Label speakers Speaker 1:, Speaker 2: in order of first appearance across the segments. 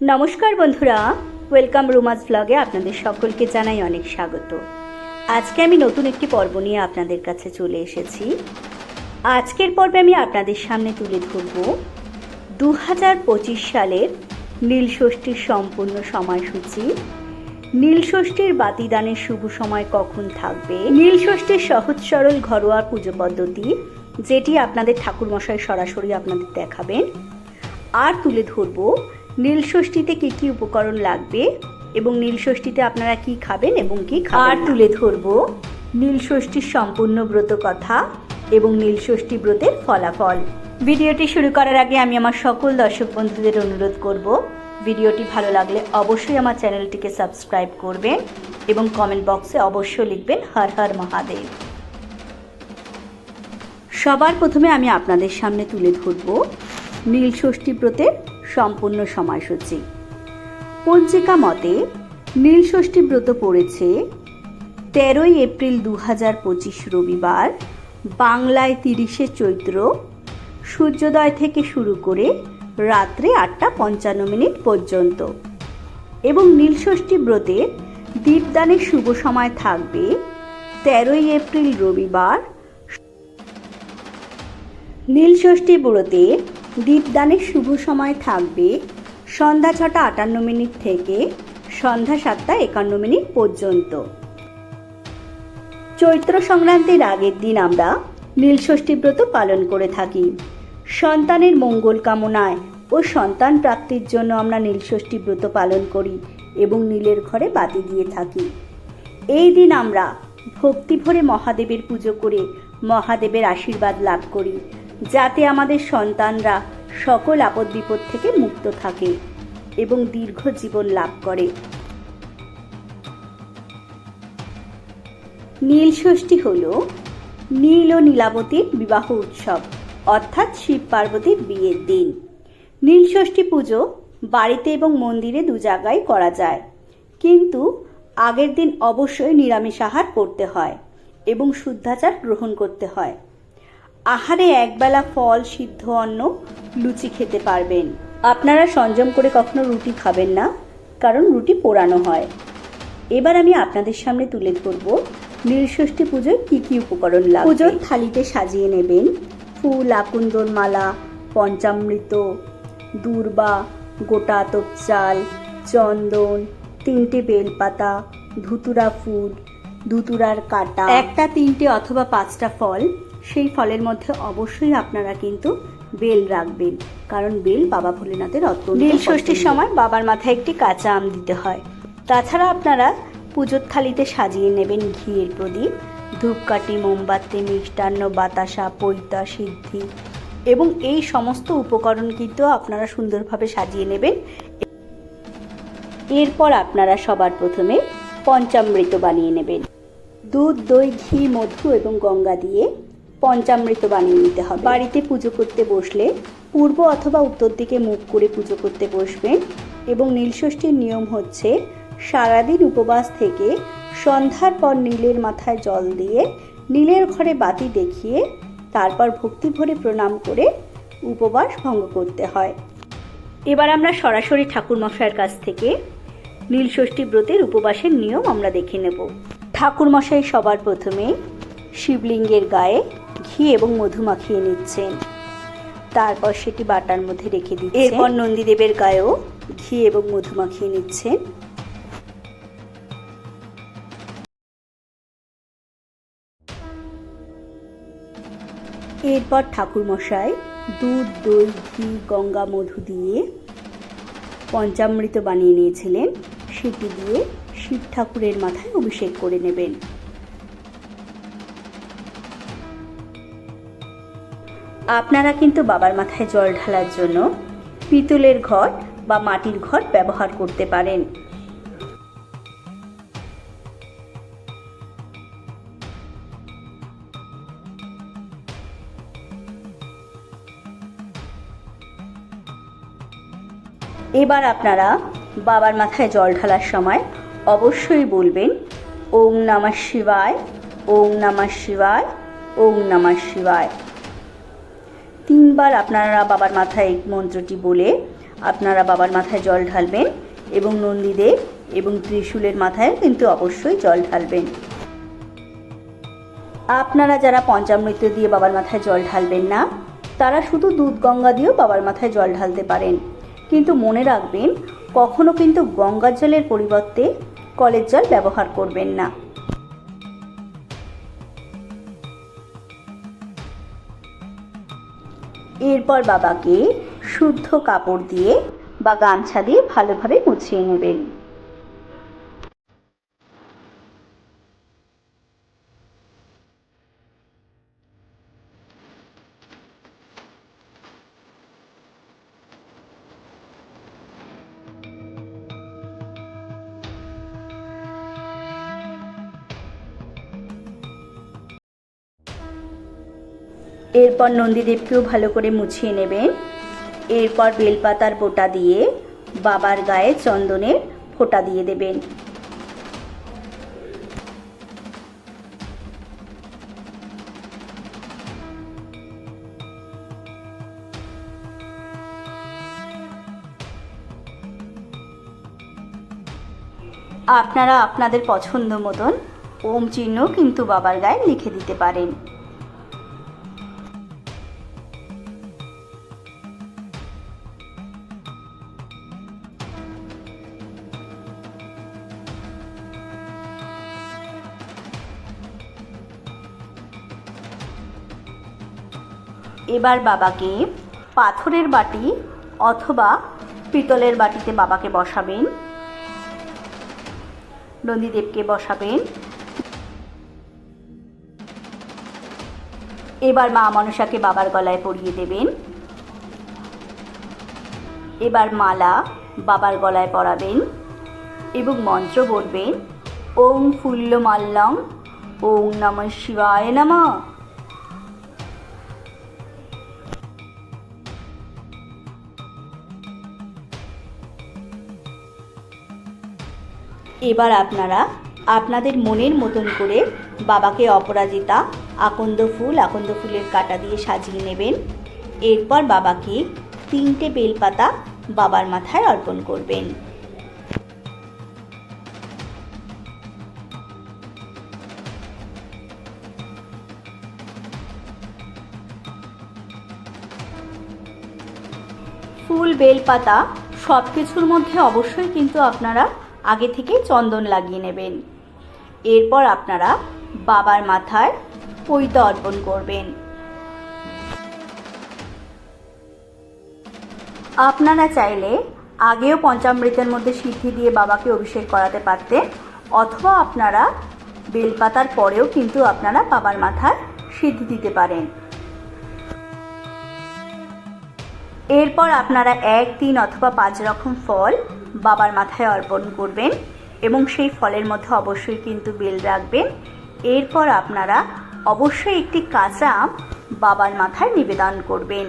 Speaker 1: নমস্কার বন্ধুরা ওয়েলকাম রুমাজ ব্লগে আপনাদের সকলকে জানাই অনেক স্বাগত। আজকে আমি নতুন একটি পর্ব নিয়ে আপনাদের কাছে চলে এসেছি। আজকের পর্বে আমি আপনাদের সামনে তুলে ধরব দু হাজার পঁচিশ সালের নীলষষ্ঠীর সম্পূর্ণ সময়সূচি। নীলষষ্ঠীর বাতিদানের শুভ সময় কখন থাকবে? নীলষষ্ঠীর সহজ সরল ঘরোয়া পুজো পদ্ধতি, যেটি আপনাদের ঠাকুরমশাই সরাসরি আপনাদের দেখাবেন। আর তুলে ধরব নীলষষ্ঠীতে কী কী উপকরণ লাগবে? এবং নীলষষ্ঠীতে আপনারা কি খাবেন এবং কি আর তুলে ধরব। নীলষষ্ঠীর সম্পূর্ণ ব্রত কথা এবং নীলষষ্ঠী ব্রতের ফলাফল। ভিডিওটি শুরু করার আগে আমি আমার সকল দর্শক বন্ধুদের অনুরোধ করব ভিডিওটি ভালো লাগলে অবশ্যই আমার চ্যানেলটিকে সাবস্ক্রাইব করবেন এবং কমেন্ট বক্সে অবশ্যই লিখবেন হর হর মহাদেব। সবার প্রথমে আমি আপনাদের সামনে তুলে ধরব নীলষষ্ঠী ব্রতের সম্পূর্ণ সময়সূচি। পঞ্জিকা মতে নীলষষ্ঠী ব্রত পড়েছে তেরোই এপ্রিল দু হাজার পঁচিশ রবিবার, বাংলায় তিরিশে চৈত্র, সূর্যোদয় থেকে শুরু করে রাত্রে আটটা পঞ্চান্ন মিনিট পর্যন্ত। এবং নীলষষ্ঠী ব্রতের দীপদানের শুভ সময় থাকবে তেরোই এপ্রিল রবিবার। নীলষষ্ঠী ব্রতে দীপদানের শুভ সময় থাকবে সন্ধ্যা ছটা আটান্ন মিনিট থেকে সন্ধ্যা সাতটা একান্ন মিনিট পর্যন্ত। চৈত্র সংক্রান্তির আগের দিন আমরা নীলষষ্ঠী ব্রত পালন করে থাকি। সন্তানের মঙ্গল কামনায় ও সন্তান প্রাপ্তির জন্য আমরা নীলষষ্ঠী ব্রত পালন করি এবং নীলের ঘরে বাতি দিয়ে থাকি। এই দিন আমরা ভক্তি ভরে মহাদেবের পুজো করে মহাদেবের আশীর্বাদ লাভ করি। যাতে আমাদের সন্তানরা সকল আপদ বিপদ থেকে মুক্ত থাকে এবং দীর্ঘ জীবন লাভ করে। নীলষষ্ঠী হল নীল ও নীলাবতীর বিবাহ উৎসব, অর্থাৎ শিব পার্বতীর বিয়ের দিন। নীলষষ্ঠী পুজো বাড়িতে এবং মন্দিরে দু জায়গায় করা যায়, কিন্তু আগের দিন অবশ্যই নিরামিষ আহার করতে হয় এবং শুদ্ধাচার গ্রহণ করতে হয়। আহারে একবেলা ফল সিদ্ধ অন্ন লুচি খেতে পারবেন। আপনারা সংযম করে কখনো রুটি খাবেন না কারণ রুটি পোড়ানো হয়। এবার আমি আপনাদের সামনে তুলে ধরব নীলষষ্ঠী পুজোয় কী কী উপকরণ লাগবে। পুজোর থালিতে সাজিয়ে নেবেন ফুল আকুন্দর মালা পঞ্চামৃত দূর্বা গোটা আতপ চাল চন্দন তিনটে বেলপাতা ধুতুরা ফুল ধুতুরার কাটা একটা তিনটে অথবা পাঁচটা ফল সেই ফলের মধ্যে অবশ্যই আপনারা কিন্তু বেল রাখবেন। কারণ বেল বাবা ভোলেনাথের অত্যন্ত বেল ষষ্ঠীর সময় বাবার মাথায় একটি কাঁচা আম দিতে হয়। তাছাড়া আপনারা পুজোর থালিতে সাজিয়ে নেবেন ঘিয়ের প্রদীপ ধূপকাঠি মোমবাতি মিষ্টান্ন বাতাসা পৈতা সিদ্ধি এবং এই সমস্ত উপকরণ কিন্তু আপনারা সুন্দরভাবে সাজিয়ে নেবেন। এরপর আপনারা সবার প্রথমে পঞ্চামৃত বানিয়ে নেবেন। দুধ দই ঘি মধু এবং গঙ্গা দিয়ে পঞ্চামৃত বানিয়ে নিতে হবে। বাড়িতে পুজো করতে বসলে পূর্ব অথবা উত্তর দিকে মুখ করে পুজো করতে বসবেন এবং নীলষষ্ঠীর নিয়ম হচ্ছে সারাদিন উপবাস থেকে সন্ধ্যার পর নীলের মাথায় জল দিয়ে নীলের ঘরে বাতি দেখিয়ে তারপর ভক্তি ভরে প্রণাম করে উপবাস ভঙ্গ করতে হয়। এবার আমরা সরাসরি ঠাকুরমশাইয়ের কাছ থেকে নীলষষ্ঠী ব্রতের উপবাসের নিয়ম আমরা দেখে নেব। ঠাকুরমশাই সবার প্রথমে শিবলিঙ্গের গায়ে ঘি এবং মধু মাখিয়ে নিচ্ছেন তারপর সেটি বাটার মধ্যে রেখে দিচ্ছেন এরপর নন্দীদেবের গায়েও ঘি এবং মধু মাখিয়ে নিচ্ছেন এরপর ঠাকুরমশাই দুধ, দই, ঘি, গঙ্গা, মধু দিয়ে পঞ্চামৃত বানিয়ে নিয়েছিলেন। সেটি দিয়ে শিব ঠাকুরের মাথায় অভিষেক করে নেবেন। আপনারা কিন্তু বাবার মাথায় জল ঢালার জন্য পিতলের ঘট বা মাটির ঘট ব্যবহার করতে পারেন। এবার আপনারা বাবার মাথায় জল ঢালার সময় অবশ্যই বলবেন, ওম নমঃ শিবায়, ওম নমঃ শিবায়, ওম নমঃ শিবায়। তিনবার আপনারা বাবার মাথায় মন্ত্রটি বলে আপনারা বাবার মাথায় জল ঢালবেন এবং নন্দীদেব এবং ত্রিশূলের মাথায় কিন্তু অবশ্যই জল ঢালবেন। আপনারা যারা পঞ্চামৃত দিয়ে বাবার মাথায় জল ঢালবেন না, তারা শুধু দুধ গঙ্গা দিয়েও বাবার মাথায় জল ঢালতে পারেন। কিন্তু মনে রাখবেন, কখনো কিন্তু গঙ্গার জলের পরিবর্তে কলের জল ব্যবহার করবেন না। এরপর বাবাকে শুদ্ধ কাপড় দিয়ে বা গামছা দিয়ে ভালোভাবে মুছিয়ে নেবেন। এরপর নন্দীদেবকেও ভালো করে মুছিয়ে নেবেন এরপর বেলপাতার বোটা দিয়ে বাবার গায়ে চন্দনের ফোঁটা দিয়ে দেবেন। আপনারা আপনাদের পছন্দ মতন ওম চিহ্ন কিন্তু বাবার গায়ে লিখে দিতে পারেন। এবার বাবাকে পাথরের বাটি অথবা পিতলের বাটিতে বাবাকে বসাবেন। নন্দীদেবকে বসাবেন। এবার মা মনসাকে বাবার গলায় পরিয়ে দেবেন। এবার মালা বাবার গলায় পরাবেন এবং মন্ত্র বলবেন ওং ফুল্ল মাল্লং ওং নম শিবায় নমঃ। এবার আপনারা আপনাদের মনের মতন করে বাবাকে অপরাজিতা, আকন্দ ফুল, আকন্দ ফুলের কাটা দিয়ে সাজিয়ে নেবেন। এরপর বাবাকে তিনটে বেলপাতা বাবার মাথায় অর্পণ করবেন। ফুল, বেলপাতা সব কিছুর মধ্যে অবশ্যই কিন্তু আপনারা আগে থেকে চন্দন লাগিয়ে নেবেন। এরপর আপনারা বাবার মাথায় পৈত অর্পণ করবেন। আপনারা চাইলে আগেও পঞ্চামৃতের মধ্যে সিদ্ধি দিয়ে বাবাকে অভিষেক করাতে পারতেন, অথবা আপনারা বেলপাতার পরেও কিন্তু আপনারা বাবার মাথার সিদ্ধি দিতে পারেন। এরপর আপনারা এক, তিন অথবা পাঁচ রকম ফল বাবার মাথায় অর্পণ করবেন এবং সেই ফলের মধ্যে অবশ্যই কিন্তু বেল রাখবেন। এরপর আপনারা অবশ্যই একটি কাঁচা আম বাবার মাথায় নিবেদন করবেন।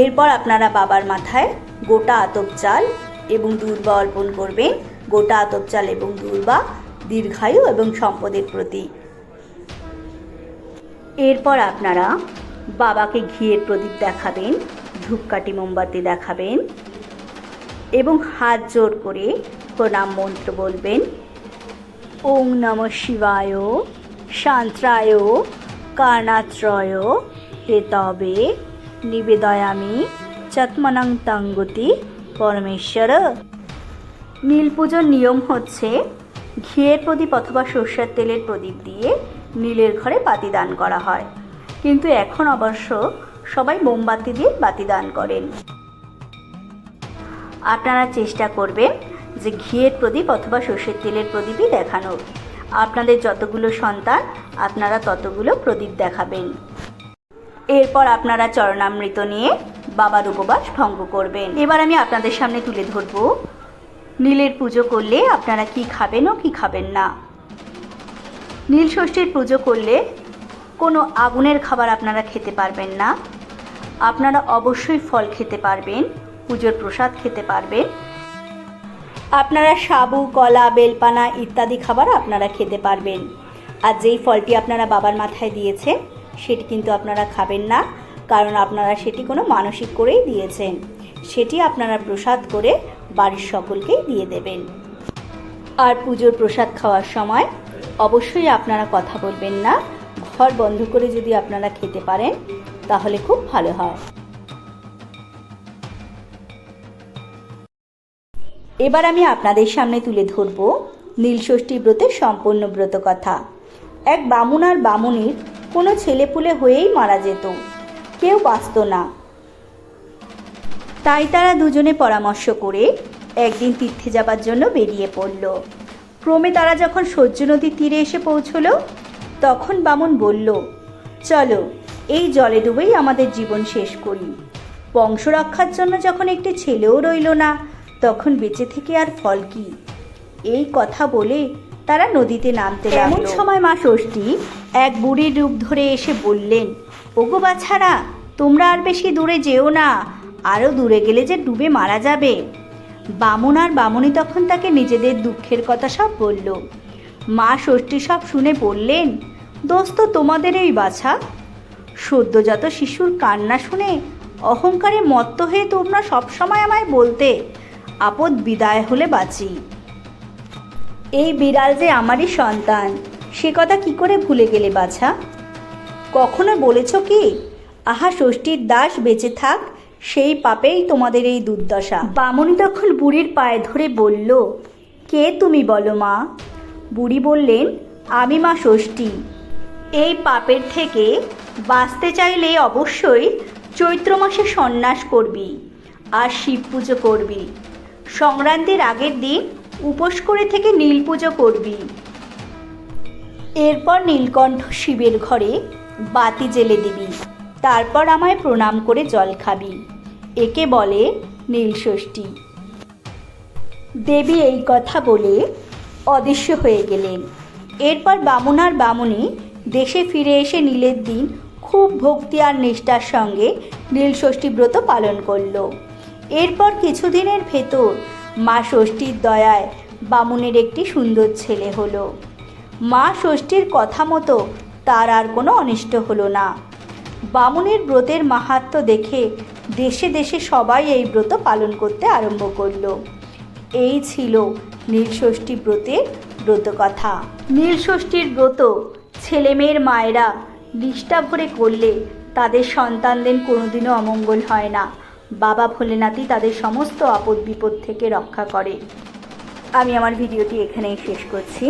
Speaker 1: এরপর আপনারা বাবার মাথায় গোটা আতপ চাল এবং দূর্বা অর্পণ করবেন। গোটা আতপ চাল এবং দূর্বা দীর্ঘায়ু এবং সম্পদের প্রতীক এরপর আপনারা বাবাকে ঘিয়ের প্রদীপ দেখাবেন। ধূপকাঠি মোমবাতি দেখাবেন এবং হাত জোর করে প্রণাম মন্ত্র বলবেন। ওং নম শিবায়, শান্ত্রায়, কার্ণাত্রয়। হেতবে নিবেদয়ামি চত্মনং তঙ্গতি পরমেশ্বর। নীল পুজোর নিয়ম হচ্ছে ঘিয়ের প্রদীপ অথবা সর্ষের তেলের প্রদীপ দিয়ে নীলের ঘরে পাতি দান করা হয়। কিন্তু এখন অবশ্য সবাই মোমবাতি দিয়ে বাতি দান করেন। আপনারা চেষ্টা করবেন যে ঘিয়ের প্রদীপ অথবা সর্ষের তেলের প্রদীপই দেখানোর। আপনাদের যতগুলো সন্তান, আপনারা ততগুলো প্রদীপ দেখাবেন। এরপর আপনারা চরণামৃত নিয়ে বাবার উপবাস ভঙ্গ করবেন। এবার আমি আপনাদের সামনে তুলে ধরব, নীলের পুজো করলে আপনারা কি খাবেন ও কি খাবেন না। নীল ষষ্ঠীর পুজো করলে কোনো আগুনের খাবার আপনারা খেতে পারবেন না। আপনারা অবশ্যই ফল খেতে পারবেন, পুজোর প্রসাদ খেতে পারবেন। আপনারা সাবু, কলা, বেলপানা ইত্যাদি খাবার আপনারা খেতে পারবেন। আর যেই ফলটি আপনারা বাবার মাথায় দিয়েছেন, সেটি কিন্তু আপনারা খাবেন না, কারণ আপনারা সেটি কোনো মানসিক করেই দিয়েছেন। সেটি আপনারা প্রসাদ করে বাড়ির সকলকেই দিয়ে দেবেন। আর পুজোর প্রসাদ খাওয়ার সময় অবশ্যই আপনারা কথা বলবেন না। ঘর বন্ধ করে যদি আপনারা খেতে পারেন, তাহলে খুব ভালো হয়। এবার আমি আপনাদের সামনে তুলে ধরব নীলষষ্ঠী ব্রতের সম্পূর্ণ ব্রত কথা। এক বামুন আর বামুনির কোনো ছেলেপুলে হয়েই মারা যেত, কেউ বাঁচত না। তাই তারা দুজনে পরামর্শ করে একদিন তীর্থে যাবার জন্য বেরিয়ে পড়ল। ক্রমে তারা যখন সহ্য নদীর তীরে এসে পৌঁছলো তখন বামুন বলল, চলো, এই জলে ডুবেই আমাদের জীবন শেষ করি। বংশ রক্ষার জন্য যখন একটি ছেলেও রইল না, তখন বেঁচে থেকে আর ফল কি? এই কথা বলে তারা নদীতে নামতে এমন সময় মা ষষ্ঠী এক বুড়ির রূপ ধরে এসে বললেন, ওগো বাছারা, তোমরা আর বেশি দূরে যেও না আরও দূরে গেলে যে ডুবে মারা যাবে। বামুন আর বামুনি তখন তাকে নিজেদের দুঃখের কথা সব বলল। মা ষষ্ঠী সব শুনে বললেন দোস্ত, তোমাদের এই বাছা। সদ্যজাত শিশুর কান্না শুনে অহংকারে মত্ত হয়ে তোমরা সবসময় আমায় বলতে, আপদ বিদায় হলে বাঁচি। এই বিড়াল যে আমারই সন্তান, সে কথা কি করে ভুলে গেলে বাছা? কখনো বলেছ কি, আহা, ষষ্ঠীর দাস বেঁচে থাক, সেই পাপেই তোমাদের এই দুর্দশা। বামনি তখন বুড়ির পায়ে ধরে বলল, কে তুমি বলো মা? বুড়ি বললেন, আমি মা ষষ্ঠী। এই পাপের থেকে বাঁচতে চাইলে অবশ্যই চৈত্র মাসে সন্ন্যাস করবি আর শিব পুজো করবি। সংক্রান্তির আগের দিন উপোস করে থেকে নীল পুজো করবি। এরপর নীলকণ্ঠ শিবের ঘরে বাতি জেলে দিবি। তারপর আমায় প্রণাম করে জল খাবি। একে বলে নীলষষ্ঠী। দেবী এই কথা বলে অদৃশ্য হয়ে গেলেন। এরপর বামুন আর বামুনি দেশে ফিরে এসে নীলের দিন খুব ভক্তি আর নিষ্ঠার সঙ্গে নীলষষ্ঠী ব্রত পালন করল। এরপর কিছুদিনের ভেতর মা ষষ্ঠীর দয়ায় বামুনের একটি সুন্দর ছেলে হলো। মা ষষ্ঠীর কথা মতো তার আর কোনো অনিষ্ট হলো না। বামুনের ব্রতের মাহাত্ম্য দেখে দেশে দেশে সবাই এই ব্রত পালন করতে আরম্ভ করল। এই ছিল নীলষষ্ঠী ব্রতের ব্রতকথা। নীলষষ্ঠীর ব্রত ছেলেমেয়ের মায়েরা নিষ্ঠা ভরে করলে তাদের সন্তানদের কোনোদিনও অমঙ্গল হয় না। বাবা ভোলেনাথই তাদের সমস্ত আপদ বিপদ থেকে রক্ষা করে। আমি আমার ভিডিওটি এখানেই শেষ করছি।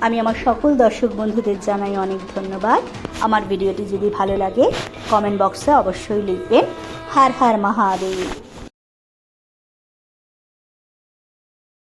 Speaker 1: আমি আমার সকল দর্শক বন্ধুদের জানাই অনেক ধন্যবাদ। আমার ভিডিওটি যদি ভালো লাগে কমেন্ট বক্সে অবশ্যই লিখবেন। হার হার মহাদেব।